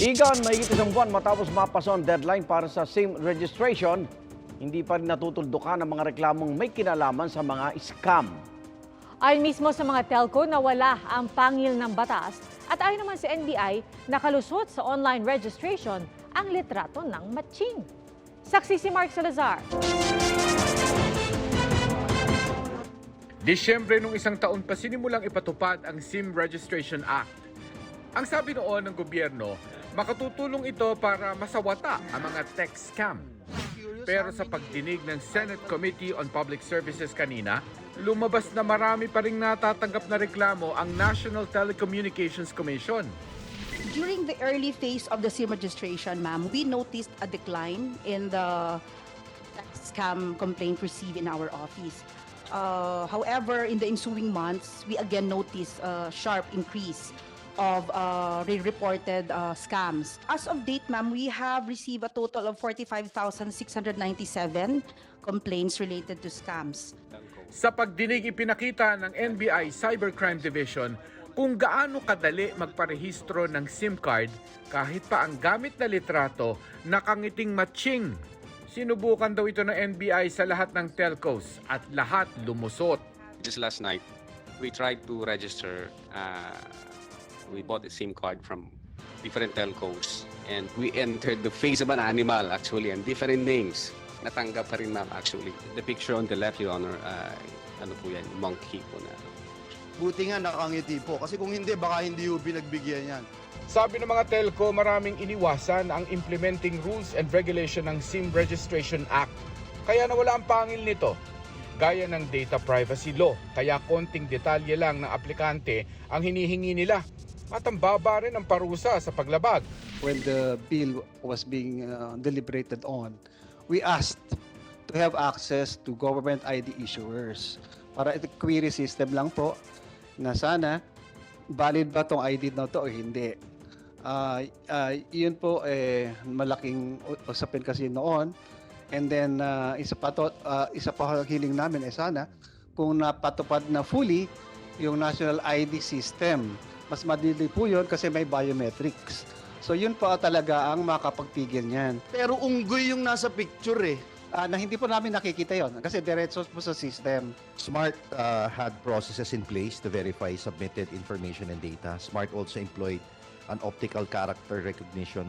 Igan, mahigit isang buwan matapos mapason deadline para sa SIM registration, hindi pa rin natutuldukan ang mga reklamong may kinalaman sa mga scam. Ayon mismo sa mga telco na wala ang pangil ng batas at ayon naman sa NBI, nakalusot sa online registration ang litrato ng matching. Saksi si Mark Salazar. Disyembre nung isang taon pa sinimulang ipatupad ang SIM Registration Act. Ang sabi noon ng gobyerno, makatutulong ito para masawata ang mga tech scam. Pero sa pagdinig ng Senate Committee on Public Services kanina, lumabas na marami pa ring natatanggap na reklamo ang National Telecommunications Commission. During the early phase of the SIM registration, ma'am, we noticed a decline in the scam complaint received in our office. Uh, however, in the ensuing months, we again noticed a sharp increase of uh, re-reported uh, scams. As of date, ma'am, we have received a total of 45,697 complaints related to scams. Sa pagdinig ipinakita ng NBI Cybercrime Division kung gaano kadali magparehistro ng SIM card kahit pa ang gamit na litrato nakangiting matching. Sinubukan daw ito ng NBI sa lahat ng telcos at lahat lumusot. Just last night, we tried to register. Uh, we bought a SIM card from different telcos and we entered the face of an animal actually and different names. Natanggap pa rin ma'am actually. The picture on the left, Your Honor, uh, ano po yan, monkey po na. Buti nga nakangiti po. Kasi kung hindi, baka hindi yung pinagbigyan yan. Sabi ng mga telco, maraming iniwasan ang implementing rules and regulation ng SIM Registration Act. Kaya nawala ang pangil nito. Gaya ng data privacy law, kaya konting detalye lang ng aplikante ang hinihingi nila. At ang baba rin ang parusa sa paglabag. when the bill was being uh, deliberated on, we asked to have access to government ID issuers. Para ito query system lang po na sana valid ba tong ID na to o hindi. Ah, ah, yun po eh malaking usapin kasi noon. And then ah, isa pa to, ah, isa pa hiling namin eh sana kung napatupad na fully yung national ID system. Mas madali po yun kasi may biometrics. So yun po talaga ang makapagpigil niyan. Pero unggoy yung nasa picture eh. Ah, na hindi po namin nakikita yon kasi diretso po sa system. Smart uh, had processes in place to verify submitted information and data. Smart also employed an optical character recognition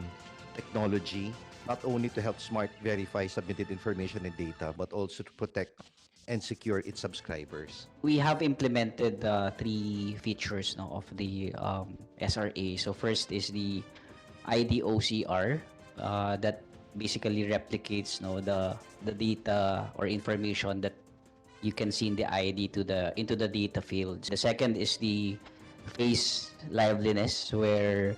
technology, not only to help Smart verify submitted information and data, but also to protect and secure its subscribers. We have implemented uh, three features no, of the um, SRA. So first is the IDOCR uh, that basically replicates no, the the data or information that you can see in the ID to the into the data fields. The second is the face liveliness where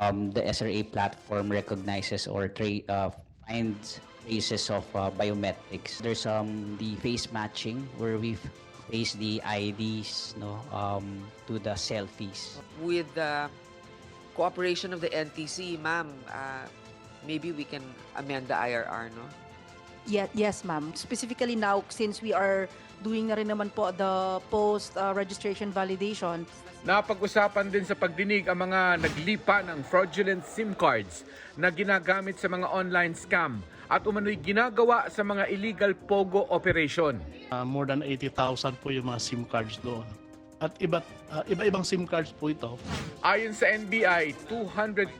um, the SRA platform recognizes or tra- uh, finds traces of uh, biometrics. There's um, the face matching where we face the IDs no um, to the selfies. with the cooperation of the NTC, ma'am, uh, maybe we can amend the IRR, no? Yes, yes ma'am. Specifically now, since we are doing na rin naman po the post-registration validation, Napag-usapan din sa pagdinig ang mga naglipa ng fraudulent SIM cards na ginagamit sa mga online scam at umano'y ginagawa sa mga illegal POGO operation. Uh, more than 80,000 po yung mga SIM cards doon. At iba, uh, iba-ibang SIM cards po ito. Ayon sa NBI, 200%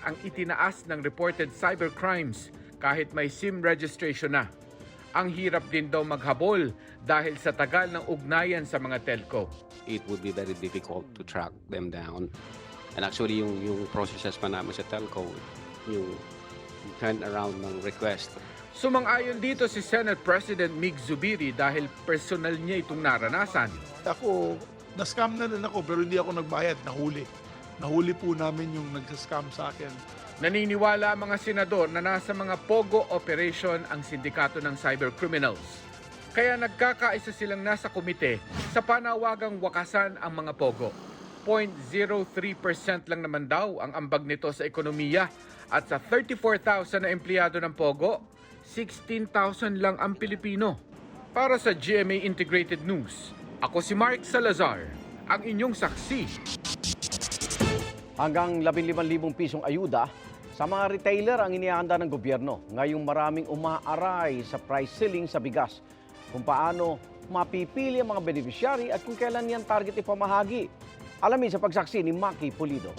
ang itinaas ng reported cybercrimes kahit may SIM registration na. Ang hirap din daw maghabol dahil sa tagal ng ugnayan sa mga telco. It would be very difficult to track them down. And actually, yung, yung processes pa namin sa telco, yung turn around ng request, Sumang-ayon dito si Senate President Mig Zubiri dahil personal niya itong naranasan. Ako, na-scam na rin ako pero hindi ako nagbayad, nahuli. Nahuli po namin yung nag-scam sa akin. Naniniwala ang mga senador na nasa mga POGO operation ang sindikato ng cybercriminals. Kaya nagkakaisa silang nasa komite sa panawagang wakasan ang mga POGO. 0.03% lang naman daw ang ambag nito sa ekonomiya at sa 34,000 na empleyado ng POGO, 16,000 lang ang Pilipino. Para sa GMA Integrated News, ako si Mark Salazar, ang inyong saksi Hanggang 15,000 pisong ayuda sa mga retailer ang inihanda ng gobyerno. Ngayong maraming umaaray sa price ceiling sa bigas. Kung paano mapipili ang mga beneficiary at kung kailan yan target ipamahagi. Alamin sa pagsaksi ni Maki Pulido.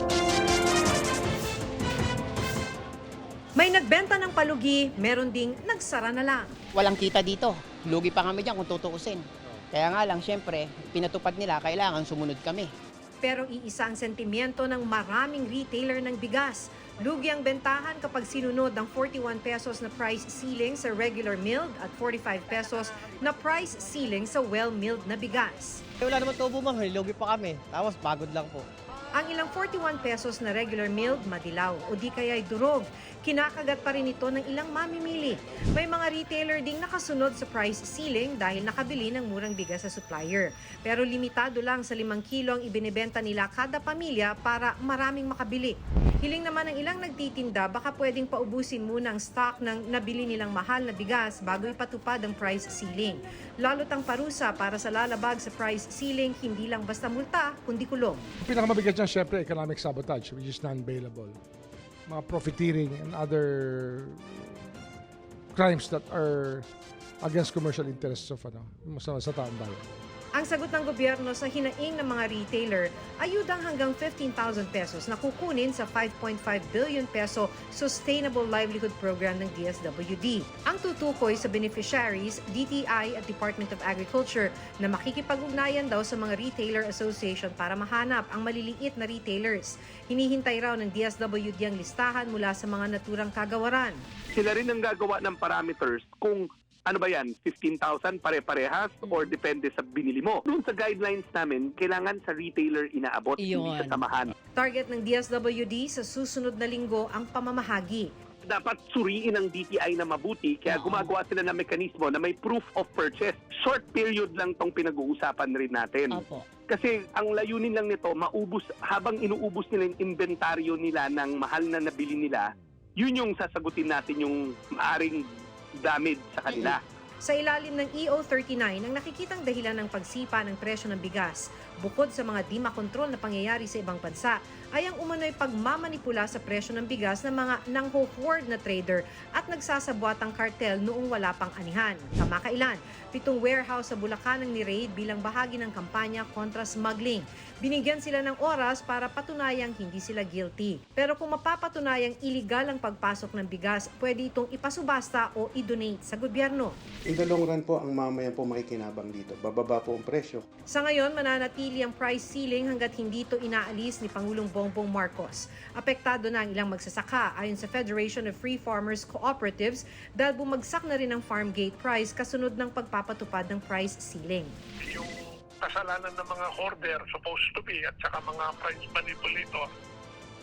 May nagbenta ng palugi, meron ding nagsara na lang. walang kita dito. Lugi pa kami dyan kung tutuusin. Kaya nga lang, syempre, pinatupad nila, kailangan sumunod kami. Pero iisa ang sentimiento ng maraming retailer ng bigas. Lugi ang bentahan kapag sinunod ng 41 pesos na price ceiling sa regular milled at 45 pesos na price ceiling sa well-milled na bigas. Eh, wala naman tubo ma'am, lugi pa kami. Tapos pagod lang po. Ang ilang 41 pesos na regular milled madilaw o di kaya'y durog. Kinakagat pa rin ito ng ilang mamimili. May mga retailer ding nakasunod sa price ceiling dahil nakabili ng murang bigas sa supplier. Pero limitado lang sa 5 kilo ang ibinebenta nila kada pamilya para maraming makabili. Hiling naman ng ilang nagtitinda baka pwedeng paubusin muna ang stock ng nabili nilang mahal na bigas bago ipatupad ang price ceiling. Lalo't ang parusa para sa lalabag sa price ceiling hindi lang basta multa kundi kulong. Pinakamabigat niyan, syempre, economic sabotage, which is non-bailable. Mga profiteering and other crimes that are against commercial interests of ano, sa, sa taong bayan. Ang sagot ng gobyerno sa hinaing ng mga retailer, ayudang hanggang 15,000 pesos na kukunin sa 5.5 billion peso Sustainable Livelihood Program ng DSWD. Ang tutukoy sa beneficiaries, DTI at Department of Agriculture na makikipag-ugnayan daw sa mga retailer association para mahanap ang maliliit na retailers. Hinihintay raw ng DSWD ang listahan mula sa mga naturang kagawaran. sila rin ang gagawa ng parameters kung ano ba yan, 15,000 pare-parehas or depende sa binili mo. Doon sa guidelines namin, kailangan sa retailer inaabot, hindi sa samahan. Target ng DSWD sa susunod na linggo ang pamamahagi. Dapat suriin ng DTI na mabuti, kaya gumagawa sila ng mekanismo na may proof of purchase. Short period lang tong pinag-uusapan rin natin. Kasi ang layunin lang nito, maubos, habang inuubos nila yung inventaryo nila ng mahal na nabili nila, yun yung sasagutin natin yung maaring damage sa kanila. Sa ilalim ng EO39, ang nakikitang dahilan ng pagsipa ng presyo ng bigas, bukod sa mga di makontrol na pangyayari sa ibang bansa, ay ang umano'y pagmamanipula sa presyo ng bigas ng mga nangho-hoard na trader at nagsasabwatang kartel noong wala pang anihan. Kamakailan, pitong warehouse sa Bulacan ang ni-raid bilang bahagi ng kampanya kontra smuggling. Binigyan sila ng oras para patunayang hindi sila guilty. Pero kung mapapatunayang iligal ang pagpasok ng bigas, pwede itong ipasubasta o i-donate sa gobyerno. In the long run po, ang mamayan po makikinabang dito. Bababa po ang presyo. Sa ngayon, mananatili ang price ceiling hanggat hindi ito inaalis ni Pangulong Bongbong Marcos. Apektado na ang ilang magsasaka ayon sa Federation of Free Farmers Cooperatives dahil bumagsak na rin ang farm gate price kasunod ng pagpapatupad ng price ceiling. Yung kasalanan ng mga hoarder supposed to be at saka mga price manipulator,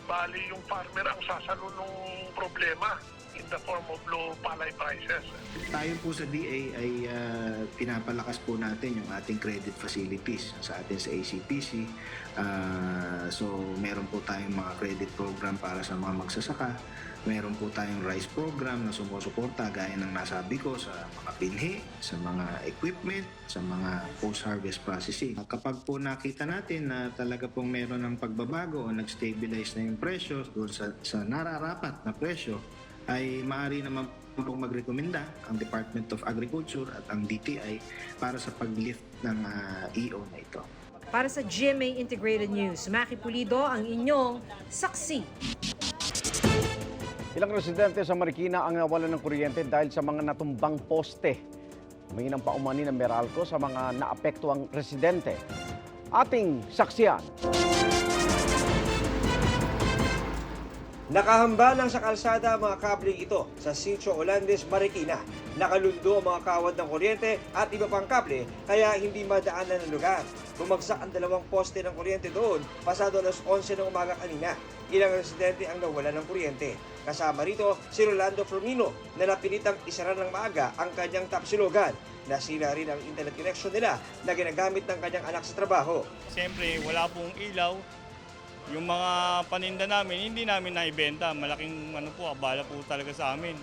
bali yung farmer ang sasalo ng problema in the form of low palay prices. Tayo po sa DA ay ah, pinapalakas po natin yung ating credit facilities sa atin sa ACPC. Ah, so meron po tayong mga credit program para sa mga magsasaka. Meron po tayong rice program na sumusuporta gaya ng nasabi ko sa mga binhi, sa mga equipment, sa mga post-harvest processing. Kapag po nakita natin na talaga pong meron ng pagbabago o nag-stabilize na yung presyo doon sa, sa nararapat na presyo, ay maaari naman pong magrekomenda ang Department of Agriculture at ang DTI para sa pag-lift ng ah, EO na ito. Para sa GMA Integrated News, Maki Pulido ang inyong saksi. Ilang residente sa Marikina ang nawalan ng kuryente dahil sa mga natumbang poste. May nang paumani ng Meralco sa mga naapektuang residente. Ating saksiyan. Nakahamba lang sa kalsada ang mga kabling ito sa Sitio Olandes, Marikina. Nakalundo ang mga kawad ng kuryente at iba pang kable kaya hindi madaanan ang lugar. Bumagsak ang dalawang poste ng kuryente doon pasado alas 11 ng umaga kanina. Ilang residente ang nawala ng kuryente. Kasama rito si Rolando Fermino na napilitang isara ng maaga ang kanyang tapsilogan. Nasira rin ang internet connection nila na ginagamit ng kanyang anak sa trabaho. Siyempre, wala pong ilaw. Yung mga paninda namin, hindi namin naibenta. Malaking ano po, abala po talaga sa amin.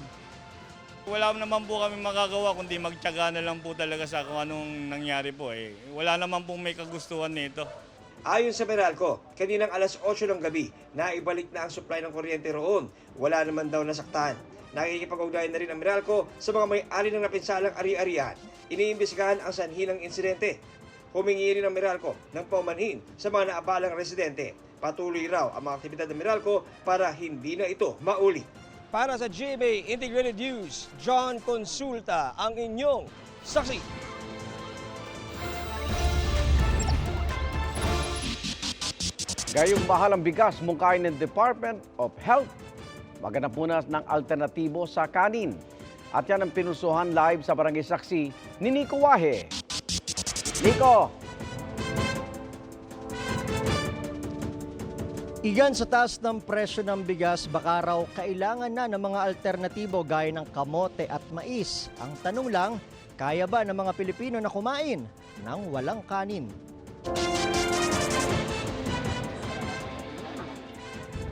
Wala naman po kami magagawa kundi magtyaga na lang po talaga sa kung anong nangyari po eh. Wala naman pong may kagustuhan nito. Ayon sa Meralco, kaninang alas 8 ng gabi, naibalik na ang supply ng kuryente roon. Wala naman daw nasaktan. Nakikipag-ugnayan na rin ang Meralco sa mga may-ari ng napinsalang ari-arian. Iniimbestigahan ang sanhi ng insidente. Humingi rin ang Meralco ng paumanhin sa mga naabalang residente. Patuloy raw ang mga aktibidad ng Meralco para hindi na ito mauli. Para sa GMA Integrated News, John Consulta ang inyong saksi. Gayong mahal ang bigas, mungkain ng Department of Health. Maghanap muna ng alternatibo sa kanin. At yan ang pinusuhan live sa Barangay Saksi ni Nico Wahe. Nico! Igan sa taas ng presyo ng bigas, baka raw kailangan na ng mga alternatibo gaya ng kamote at mais. Ang tanong lang, kaya ba ng mga Pilipino na kumain ng walang kanin?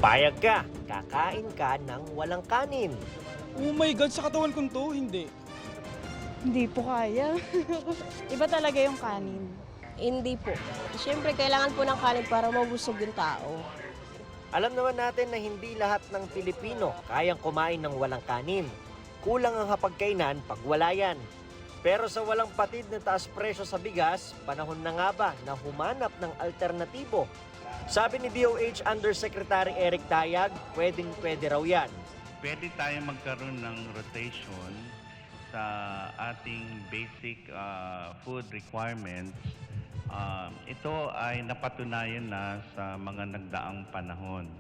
Payag ka, kakain ka ng walang kanin. Oh my God, sa katawan kong to, hindi. Hindi po kaya. Iba talaga yung kanin. Hindi po. Siyempre, kailangan po ng kanin para mabusog yung tao. Alam naman natin na hindi lahat ng Pilipino kayang kumain ng walang kanin. Kulang ang hapagkainan pag wala yan. Pero sa walang patid na taas presyo sa bigas, panahon na nga ba na humanap ng alternatibo? Sabi ni DOH Undersecretary Eric Tayag, pwedeng pwede raw yan. pwede tayo magkaroon ng rotation sa ating basic uh, food requirements. Um, ito ay napatunayan na sa mga nagdaang panahon.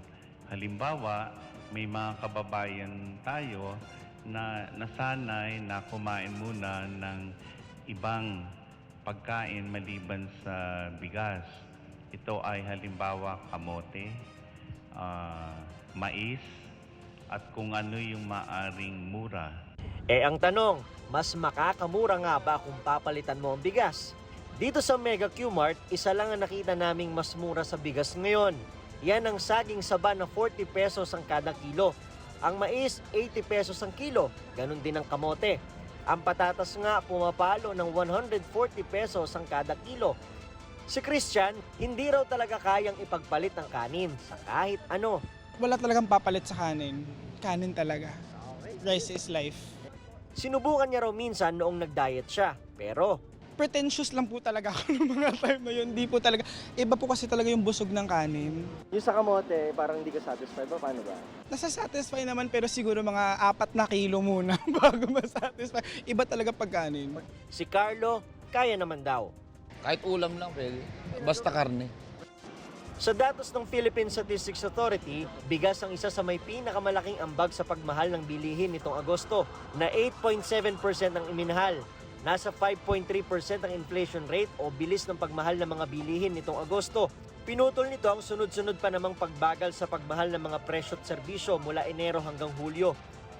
Halimbawa, may mga kababayan tayo na nasanay na kumain muna ng ibang pagkain maliban sa bigas. Ito ay halimbawa kamote, ah, mais, at kung ano yung maaring mura. Eh ang tanong, mas makakamura nga ba kung papalitan mo ang bigas? Dito sa Mega Q-Mart, isa lang ang nakita naming mas mura sa bigas ngayon. Yan ang saging saba na 40 pesos ang kada kilo. Ang mais, 80 pesos ang kilo. Ganon din ang kamote. Ang patatas nga pumapalo ng 140 pesos ang kada kilo. Si Christian, hindi raw talaga kayang ipagpalit ng kanin sa kahit ano. Wala talagang papalit sa kanin. Kanin talaga. Rice is life. Sinubukan niya raw minsan noong nag-diet siya. Pero Pretentious lang po talaga ako ng mga time na yun. Hindi po talaga. Iba po kasi talaga yung busog ng kanin. Yung sa kamote, parang hindi ka satisfied ba? Paano ba? Nasa-satisfy naman pero siguro mga apat na kilo muna bago masatisfy. Iba talaga pagkanin. Si Carlo, kaya naman daw. Kahit ulam lang pwede. Basta karne. Sa datos ng Philippine Statistics Authority, bigas ang isa sa may pinakamalaking ambag sa pagmahal ng bilihin nitong Agosto na 8.7% ang iminahal. Nasa 5.3% ang inflation rate o bilis ng pagmahal ng mga bilihin nitong Agosto. Pinutol nito ang sunod-sunod pa namang pagbagal sa pagmahal ng mga presyo at serbisyo mula Enero hanggang Hulyo.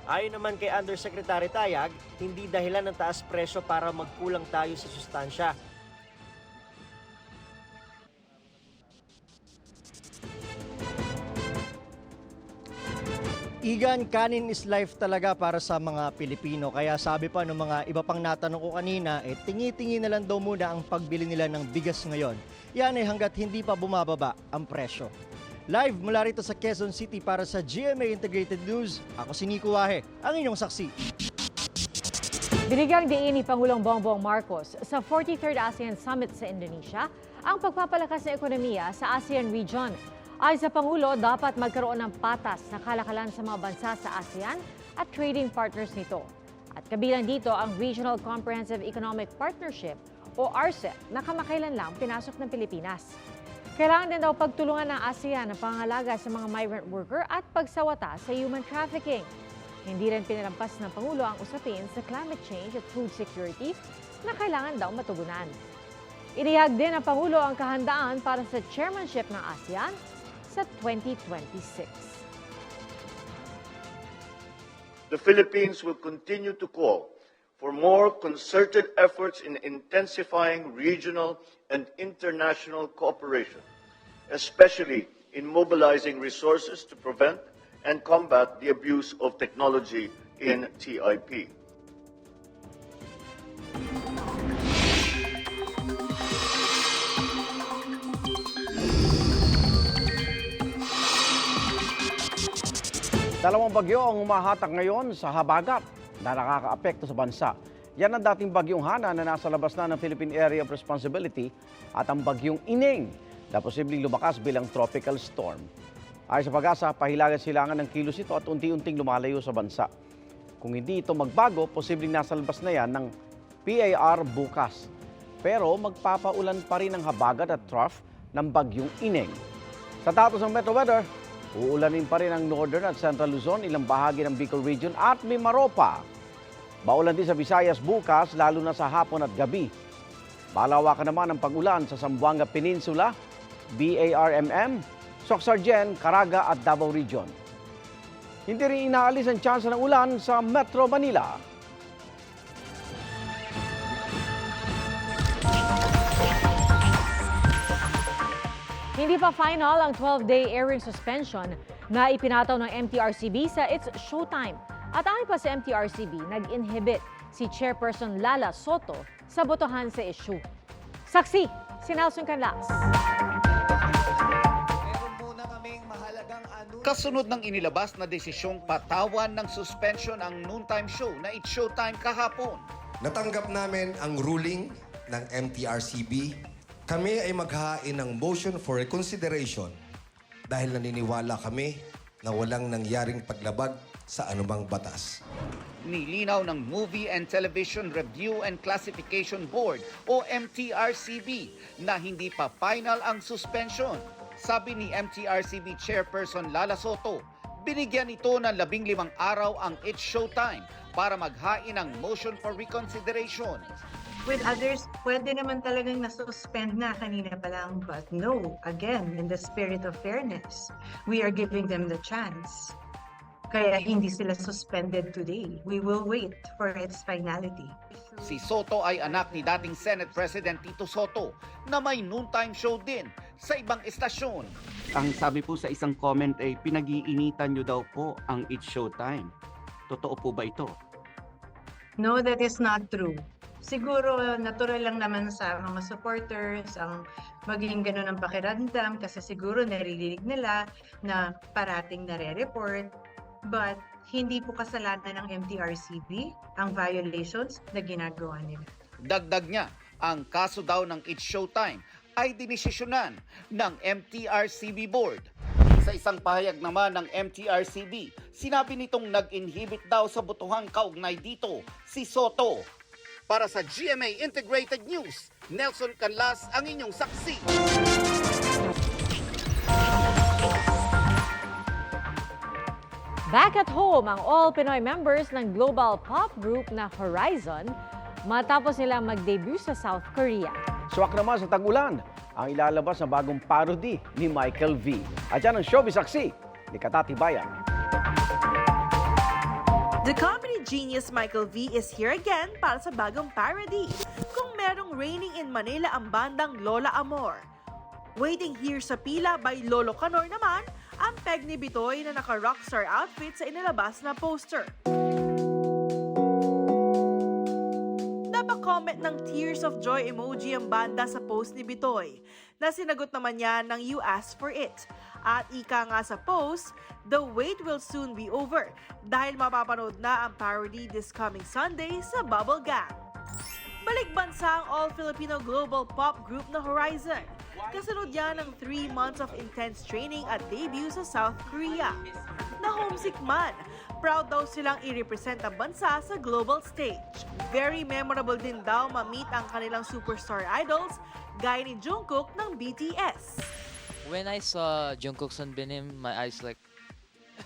Ayon naman kay Undersecretary Tayag, hindi dahilan ng taas presyo para magkulang tayo sa sustansya. Igan, kanin is life talaga para sa mga Pilipino. Kaya sabi pa ng mga iba pang natanong ko kanina, eh, tingi-tingi na lang daw muna ang pagbili nila ng bigas ngayon. Yan ay hanggat hindi pa bumababa ang presyo. Live mula rito sa Quezon City para sa GMA Integrated News, ako si Nico Wahe, ang inyong saksi. Binigyang diin ni Pangulong Bongbong Marcos sa 43rd ASEAN Summit sa Indonesia ang pagpapalakas ng ekonomiya sa ASEAN region. Ay sa Pangulo, dapat magkaroon ng patas na kalakalan sa mga bansa sa ASEAN at trading partners nito. At kabilang dito ang Regional Comprehensive Economic Partnership o RCEP na kamakailan lang pinasok ng Pilipinas. Kailangan din daw pagtulungan ng ASEAN ang pangalaga sa mga migrant worker at pagsawata sa human trafficking. Hindi rin pinalampas ng Pangulo ang usapin sa climate change at food security na kailangan daw matugunan. Inihag din ng Pangulo ang kahandaan para sa chairmanship ng ASEAN sa 2026. The Philippines will continue to call for more concerted efforts in intensifying regional and international cooperation, especially in mobilizing resources to prevent and combat the abuse of technology in TIP. Dalawang bagyo ang humahatak ngayon sa habagat na nakakaapekto sa bansa. Yan ang dating bagyong Hana na nasa labas na ng Philippine Area of Responsibility at ang bagyong Ineng na posibleng lumakas bilang tropical storm. Ayon sa pag-asa, pahilagan silangan ng kilos ito at unti-unting lumalayo sa bansa. Kung hindi ito magbago, posibleng nasa labas na yan ng PAR bukas. Pero magpapaulan pa rin ang habagat at trough ng bagyong Ineng. Sa datos ng Metro Weather, uulanin pa rin ang Northern at Central Luzon, ilang bahagi ng Bicol Region at Mimaropa. Baulan din sa Visayas bukas, lalo na sa hapon at gabi. Malawakan naman ang pag-ulan sa Zamboanga Peninsula, BARMM, Soxargen, Caraga at Davao Region. Hindi rin inaalis ang tsansa ng ulan sa Metro Manila. Hindi pa final ang 12-day airing suspension na ipinataw ng MTRCB sa It's Showtime. At ayon pa sa MTRCB, nag-inhibit si Chairperson Lala Soto sa botohan sa issue. Saksi, si Nelson Canlas. Kasunod ng inilabas na desisyong patawan ng suspension ang noontime show na It's Showtime kahapon. Natanggap namin ang ruling ng MTRCB. Kami ay maghahain ng motion for reconsideration dahil naniniwala kami na walang nangyaring paglabag sa anumang batas. Nilinaw ng Movie and Television Review and Classification Board o MTRCB na hindi pa final ang suspension. Sabi ni MTRCB Chairperson Lala Soto, binigyan ito ng labing limang araw ang It's Showtime para maghain ng motion for reconsideration. With others, pwede naman talagang nasuspend na kanina pa lang. But no, again, in the spirit of fairness, we are giving them the chance. Kaya hindi sila suspended today. We will wait for its finality. Si Soto ay anak ni dating Senate President Tito Soto na may noontime show din sa ibang estasyon. Ang sabi po sa isang comment ay pinag-iinitan nyo daw po ang It's Showtime. Totoo po ba ito? No, that is not true. Siguro natural lang naman sa mga supporters ang maging ganun ang pakiramdam kasi siguro naririnig nila na parating nare-report but hindi po kasalanan ng MTRCB ang violations na ginagawa nila. Dagdag niya, ang kaso daw ng It's Showtime ay dinesisyonan ng MTRCB Board. Sa isang pahayag naman ng MTRCB, sinabi nitong nag-inhibit daw sa butuhang kaugnay dito si Soto. Para sa GMA Integrated News, Nelson Canlas ang inyong saksi. Back at home ang all Pinoy members ng global pop group na Horizon matapos nilang mag-debut sa South Korea. Swak naman sa tag-ulan ang ilalabas na bagong parody ni Michael V. At yan ang showbiz saksi ni Katati Bayan. The comedy genius Michael V is here again para sa bagong parody. Kung merong Raining in Manila ang bandang Lola Amor. Waiting Here sa Pila by Lolo Canor naman ang peg ni Bitoy na naka-rockstar outfit sa inilabas na poster. Napaka-comment ng tears of joy emoji ang banda sa post ni Bitoy na sinagot naman niya ng You Asked For It. At ika nga sa post, the wait will soon be over dahil mapapanood na ang parody this coming Sunday sa Bubble Gang. Balik bansa ang all-Filipino global pop group na Horizon. Kasunod yan ng 3 months of intense training at debut sa South Korea. Na homesick man, proud daw silang i-represent ang bansa sa global stage. Very memorable din daw ma-meet ang kanilang superstar idols gaya ni Jungkook ng BTS. When I saw Jungkook Sunbinim, my eyes like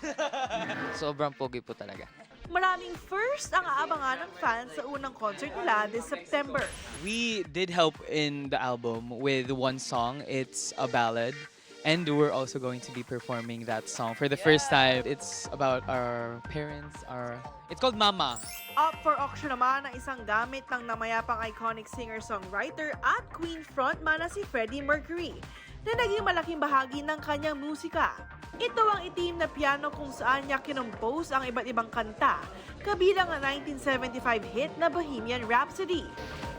sobrang pogi po talaga. Maraming first ang aabangan ng fans sa unang concert nila this September. We did help in the album with one song. It's a ballad. And we're also going to be performing that song for the first time. It's about our parents, our... It's called Mama. Up for auction naman ang isang gamit ng namayapang iconic singer-songwriter at Queen frontman na si Freddie Mercury na naging malaking bahagi ng kanyang musika. Ito ang itim na piano kung saan niya kinompose ang iba't ibang kanta, kabilang ang 1975 hit na Bohemian Rhapsody.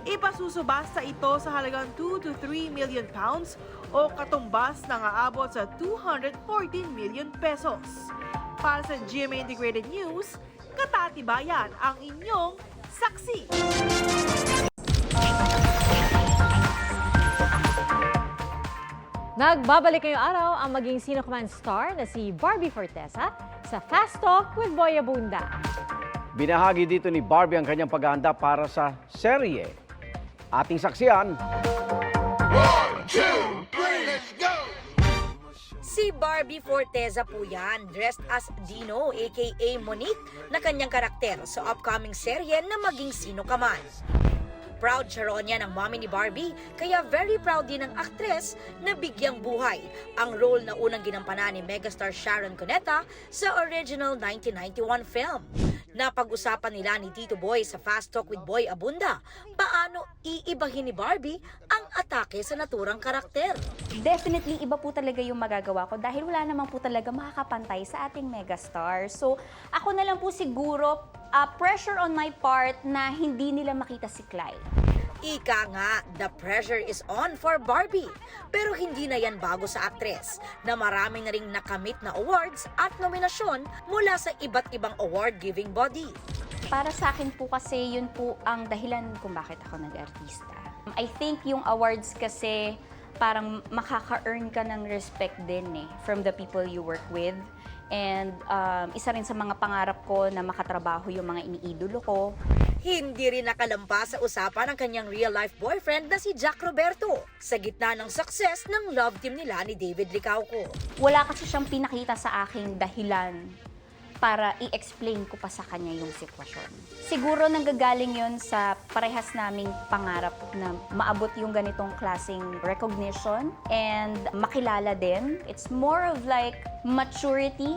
Ipasusubasta ito sa halagang 2 to 3 million pounds o katumbas ng aabot sa 214 million pesos. Para sa GMA Integrated News, katatibayan ang inyong saksi. Nagbabalik ngayong araw ang maging sino man star na si Barbie Fortesa sa Fast Talk with Boy Abunda. Binahagi dito ni Barbie ang kanyang paghahanda para sa serye. Ating saksiyan, Si Barbie Forteza po yan, dressed as Dino aka Monique na kanyang karakter sa upcoming serye na maging sino ka man. Proud Sharon yan ang mommy ni Barbie, kaya very proud din ang aktres na bigyang buhay ang role na unang ginampanan ni megastar Sharon Cuneta sa original 1991 film. Napag-usapan nila ni Tito Boy sa Fast Talk with Boy Abunda, paano iibahin ni Barbie ang atake sa naturang karakter. Definitely, iba po talaga yung magagawa ko dahil wala naman po talaga makakapantay sa ating megastar. So, ako na lang po siguro, uh, pressure on my part na hindi nila makita si Clyde. Ika nga, the pressure is on for Barbie. Pero hindi na yan bago sa aktres na marami na ring nakamit na awards at nominasyon mula sa iba't ibang award-giving body. Para sa akin po kasi yun po ang dahilan kung bakit ako nag-artista. I think yung awards kasi parang makaka-earn ka ng respect din eh from the people you work with. And um, isa rin sa mga pangarap ko na makatrabaho yung mga iniidolo ko. Hindi rin nakalampas sa usapan ang kanyang real-life boyfriend na si Jack Roberto sa gitna ng success ng love team nila ni David Licauco. Wala kasi siyang pinakita sa aking dahilan para i-explain ko pa sa kanya yung sitwasyon. Siguro nanggagaling yon sa parehas naming pangarap na maabot yung ganitong klaseng recognition and makilala din. It's more of like maturity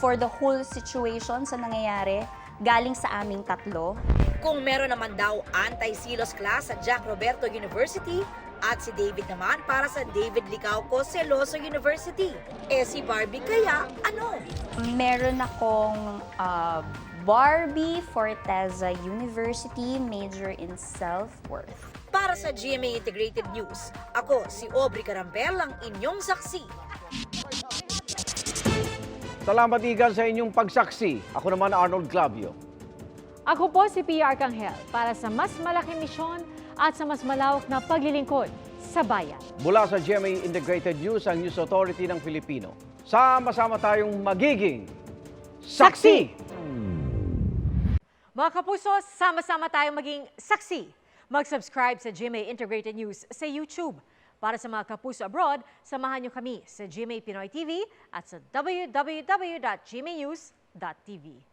for the whole situation sa nangyayari galing sa aming tatlo. Kung meron naman daw anti-silos class sa Jack Roberto University at si David naman para sa David Licauco Celoso University. Eh si Barbie kaya ano? Meron akong uh, Barbie Forteza University major in self-worth. Para sa GMA Integrated News, ako si Aubrey Carambel ang inyong saksi. salamat igan sa inyong pagsaksi. Ako naman Arnold Clavio. Ako po si PR Kanghel para sa mas malaking misyon at sa mas malawak na paglilingkod sa bayan. Mula sa GMA Integrated News, ang News Authority ng Filipino. Sama-sama tayong magiging saksi! Mga kapuso, sama-sama tayong maging saksi. Mag-subscribe sa GMA Integrated News sa YouTube. Para sa mga kapuso abroad, samahan niyo kami sa GMA Pinoy TV at sa www.gmanews.tv.